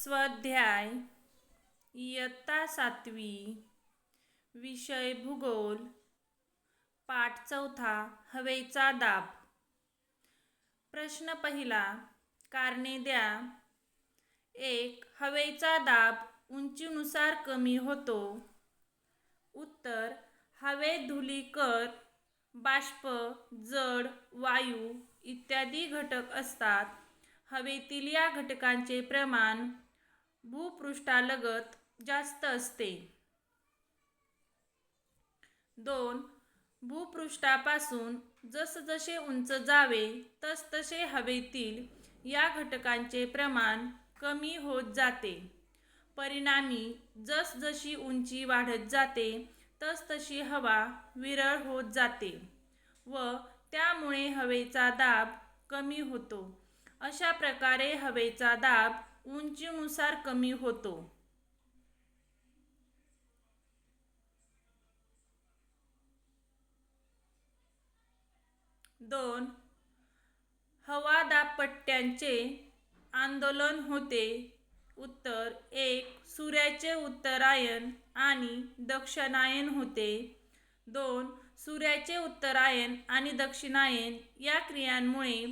स्वाध्याय इयत्ता सातवी विषय भूगोल पाठ चौथा हवेचा दाब. प्रश्न पहिला कारणे द्या. एक हवेचा दाब उंचीनुसार कमी होतो. उत्तर हवे धुलीकर बाष्प जड वायू इत्यादी घटक असतात. हवेतील या घटकांचे प्रमाण भूपृष्ठालगत जास्त असते. दोन भूपृष्ठापासून जसजसे उंच जावे तसतसे हवेतील या घटकांचे प्रमाण कमी होत जाते. परिणामी जसजशी उंची वाढत जाते तसतशी हवा विरळ होत जाते व त्यामुळे हवेचा दाब कमी होतो. अशा प्रकारे हवेचा दाब उंचीनुसार कमी होतो. दोन हवा दाबपट्ट्यांचे आंदोलन होते. उत्तर एक सूर्याचे उत्तरायण आणि दक्षिणायन होते. दोन सूर्याचे उत्तरायण आणि दक्षिणायन या क्रियांमुळे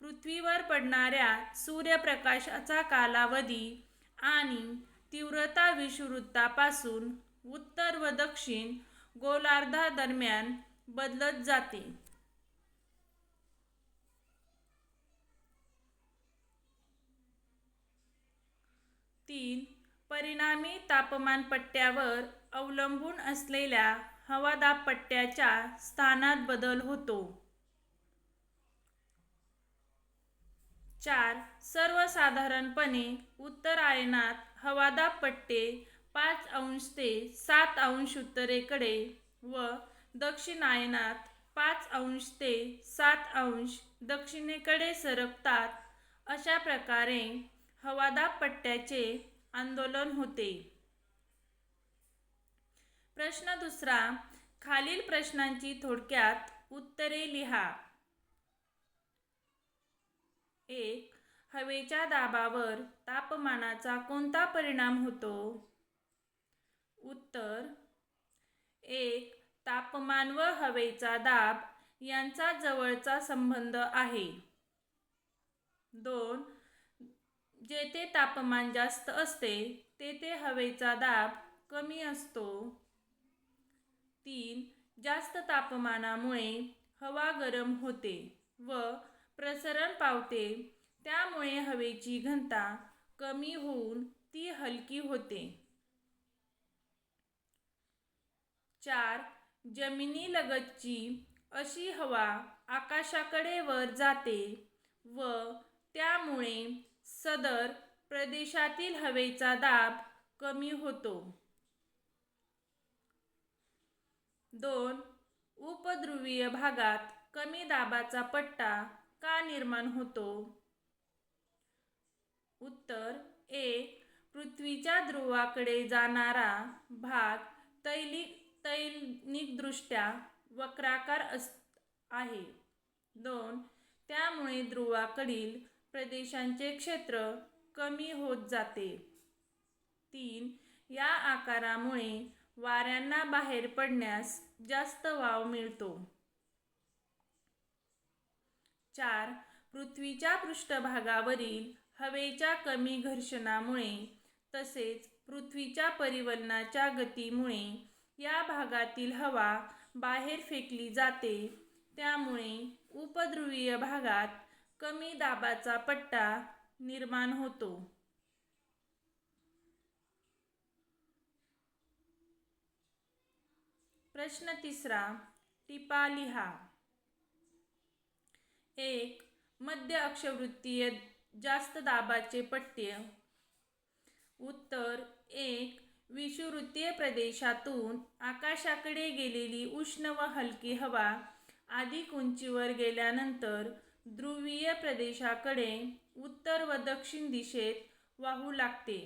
पृथ्वीवर पडणाऱ्या सूर्यप्रकाशाचा कालावधी आणि तीव्रता विषुवृत्तापासून उत्तर व दक्षिण गोलार्धादरम्यान बदलत जाते. तीन परिणामी तापमान पट्ट्यावर अवलंबून असलेल्या हवादाब पट्ट्याच्या स्थानात बदल होतो. चार सर्वसाधारणपणे उत्तरायणात हवादाब पट्टे पाच अंश ते सात अंश उत्तरेकडे व दक्षिणायनात पाच अंश ते सात अंश दक्षिणेकडे सरकतात. अशा प्रकारे हवादाब पट्ट्याचे आंदोलन होते. प्रश्न दुसरा खालील प्रश्नांची थोडक्यात उत्तरे लिहा. एक हवेच्या दाबावर तापमानाचा कोणता परिणाम होतो? उत्तर एक तापमान व हवेचा दाब यांचा जवळचा संबंध आहे. दोन जेथे तापमान जास्त असते तेथे हवेचा दाब कमी असतो. तीन जास्त तापमानामुळे हवा गरम होते व प्रसरण पावते. त्यामुळे हवेची घनता कमी होऊन ती हलकी होते. चार. जमिनीलगतची अशी हवा आकाशाकडे वर जाते व त्यामुळे सदर प्रदेशातील हवेचा दाब कमी होतो. दोन. उपध्रुवीय भागात कमी दाबाचा पट्टा का निर्माण होतो? उत्तर एक पृथ्वीच्या ध्रुवाकडे जाणारा भाग तैलिक तैनिकदृष्ट्या वक्राकार अस आहे. दोन. त्यामुळे ध्रुवाकडील प्रदेशांचे क्षेत्र कमी होत जाते. तीन. या आकारामुळे वाऱ्यांना बाहेर पडण्यास जास्त वाव मिळतो. चार पृथ्वीच्या पृष्ठभागावरील हवेच्या कमी घर्षणामुळे तसेच पृथ्वीच्या परिवलनाच्या गतीमुळे या भागातील हवा बाहेर फेकली जाते. त्यामुळे उपध्रुवीय भागात कमी दाबाचा पट्टा निर्माण होतो. प्रश्न तिसरा टिपा लिहा. एक मध्य अक्षवृत्तीय जास्त दाबाचे पट्टे उत्तर एक विषुवृत्तीय प्रदेशातून आकाशाकडे गेलेली उष्ण व हलकी हवा अधिक उंचीवर गेल्यानंतर ध्रुवीय प्रदेशाकडे उत्तर व दक्षिण दिशेत वाहू लागते.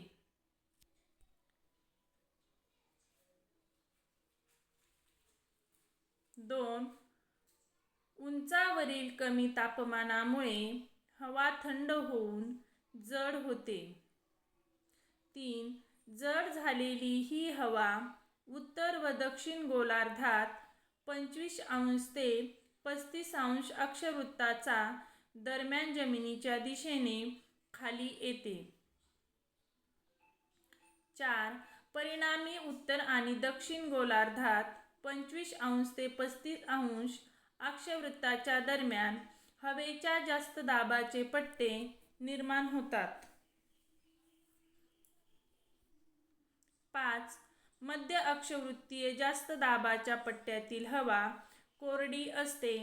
दोन उंचावरील कमी तापमानामुळे हवा थंड होऊन जड होते. तीन जड झालेली ही हवा उत्तर व दक्षिण गोलार्धात पंचवीस अंश ते पस्तीस अंश अक्षवृत्ताचा दरम्यान जमिनीच्या दिशेने खाली येते. चार परिणामी उत्तर आणि दक्षिण गोलार्धात पंचवीस अंश ते पस्तीस अंश अक्षवृत्ताच्या दरम्यान हवेच्या जास्त दाबाचे पट्टे निर्माण होतात. पाच. मध्य अक्षवृत्तीय जास्त दाबाच्या पट्ट्यातील हवा कोरडी असते.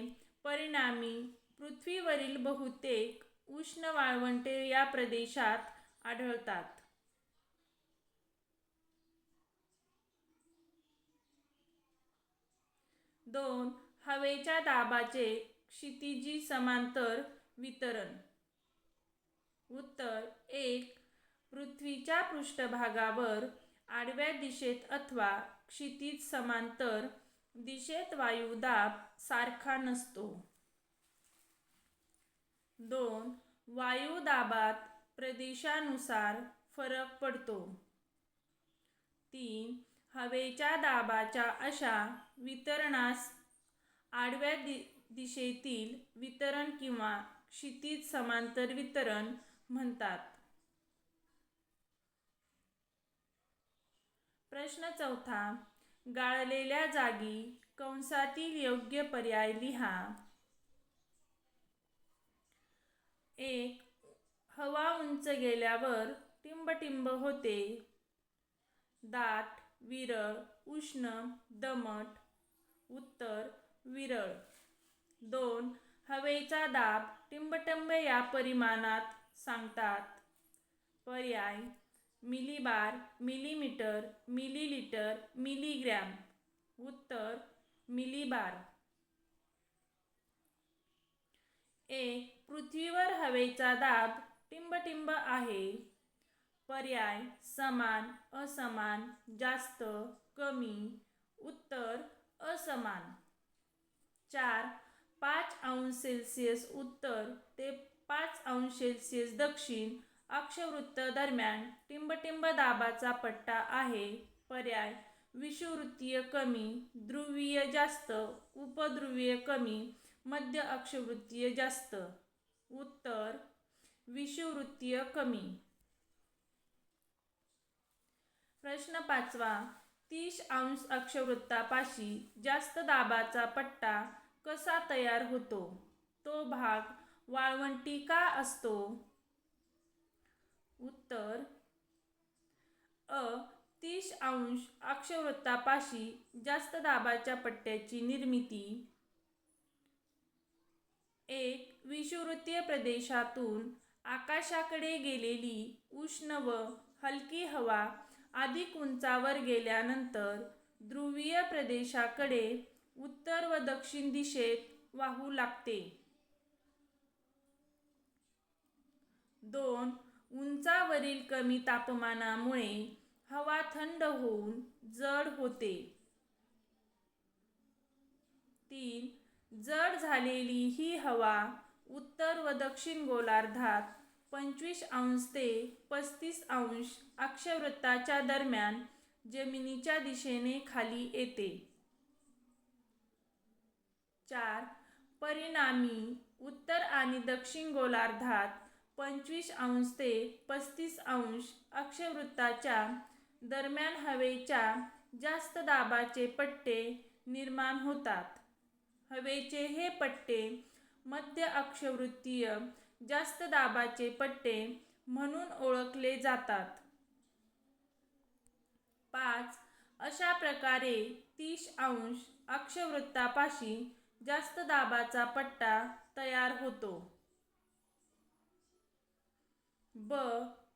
परिणामी पृथ्वीवरील बहुतेक उष्ण वाळवंटे या प्रदेशात आढळतात. दोन. हवेच्या दाबाचे क्षितिजी समांतर वितरण. उत्तर एक पृथ्वीच्या पृष्ठभागावर आडव्या दिशेत अथवा क्षितिज समांतर दिशेत वायुदाब सारखा नसतो. दोन वायुदाबात प्रदेशानुसार फरक पडतो. तीन हवेच्या दाबाच्या अशा वितरणास आडव्या दि दिशेतील वितरण किंवा क्षितिज समांतर वितरण म्हणतात. प्रश्न चौथा गाळलेल्या जागी कंसातील योग्य पर्याय लिहा. एक हवा उंच गेल्यावर टिंबटिंब होते. दाट विरळ उष्ण दमट उत्तर विरळ. दोन हवेचा दाब टिंबटिंब या परिमाणात सांगतात. पर्याय मिलीबार मिलीमीटर मिलीलिटर मिलीग्रॅम. उत्तर मिलीबार. एक पृथ्वीवर हवेचा दाब टिंबटिंब आहे. पर्याय समान असमान जास्त कमी. उत्तर असमान. चार पाच अंश सेल्सिअस उत्तर ते पाच अंश सेल्सिअस दक्षिण अक्षवृत्त दरम्यान टिंबटिंब दाबाचा पट्टा आहे. पर्याय विषुवृत्तीय कमी ध्रुवीय जास्त उपध्रुवीय कमी मध्य अक्षवृत्तीय जास्त. उत्तर विषुवृत्तीय कमी. प्रश्न पाचवा तीस अंश अक्षवृत्तापाशी जास्त दाबाचा पट्टा कसा तयार होतो? तो भाग वाळवंटी का असतो. उत्तर. अ तीस अंश अक्षवृत्तापाशी जास्त दाबाच्या पट्ट्याची निर्मिती. एक विषुवृत्तीय प्रदेशातून आकाशाकडे गेलेली उष्ण व हलकी हवा अधिक उंचावर गेल्यानंतर ध्रुवीय प्रदेशाकडे उत्तर व दक्षिण दिशेत वाहू लागते. दोन उंचावरील कमी तापमानामुळे हवा थंड होऊन जड होते. तीन जड झालेली ही हवा उत्तर व दक्षिण गोलार्धात पंचवीस अंश ते पस्तीस अंश अक्षवृत्ताच्या दरम्यान जमिनीच्या दिशेने खाली येते. चार. परिणामी उत्तर आणि दक्षिण गोलार्धात पंचवीस अंश ते पस्तीस अंश अक्षवृत्ताच्या दरम्यान हवेच्या जास्त दाबाचे पट्टे निर्माण होतात. हवेचे हे पट्टे मध्य अक्षवृत्तीय जास्त दाबाचे पट्टे म्हणून ओळखले जातात. पाच अशा प्रकारे तीस अंश अक्षवृत्तापाशी जास्त दाबाचा पट्टा तयार होतो. ब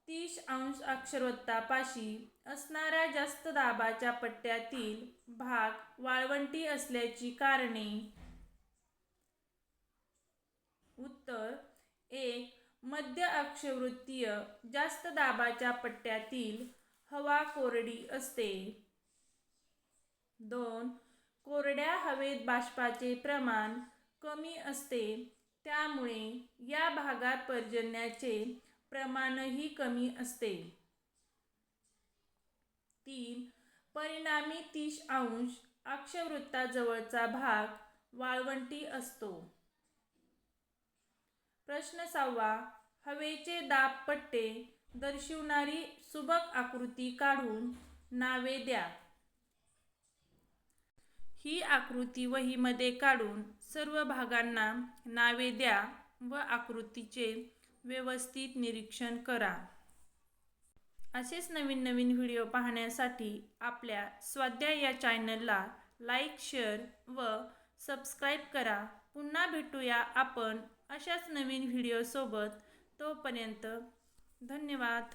तीस अंश अक्षरवृत्तापाशी असणाऱ्या जास्त दाबाच्या पट्ट्यातील भाग वाळवंटी असल्याची कारणे. उत्तर एक मध्य अक्षवृत्तीय जास्त दाबाच्या पट्ट्यातील हवा कोरडी असते. दोन कोरड्या हवेत बाष्पाचे प्रमाण कमी असते. त्यामुळे या भागात पर्जन्याचे प्रमाणही कमी असते. तीन परिणामी तीस अंश अक्षवृत्ताजवळचा भाग वाळवंटी असतो. प्रश्न सहावा. हवेचे दाब पट्टे दर्शवणारी सुबक आकृती काढून नावे द्या. ही आकृती वहीमध्ये काढून सर्व भागांना नावे द्या व आकृतीचे व्यवस्थित निरीक्षण करा. असेच नवीन नवीन व्हिडिओ पाहण्यासाठी आपल्या स्वाध्याय या चॅनलला लाईक शेअर व सबस्क्राईब करा. पुन्हा भेटूया आपण अशाच नवीन व्हिडिओसोबत तोपर्यंत धन्यवाद.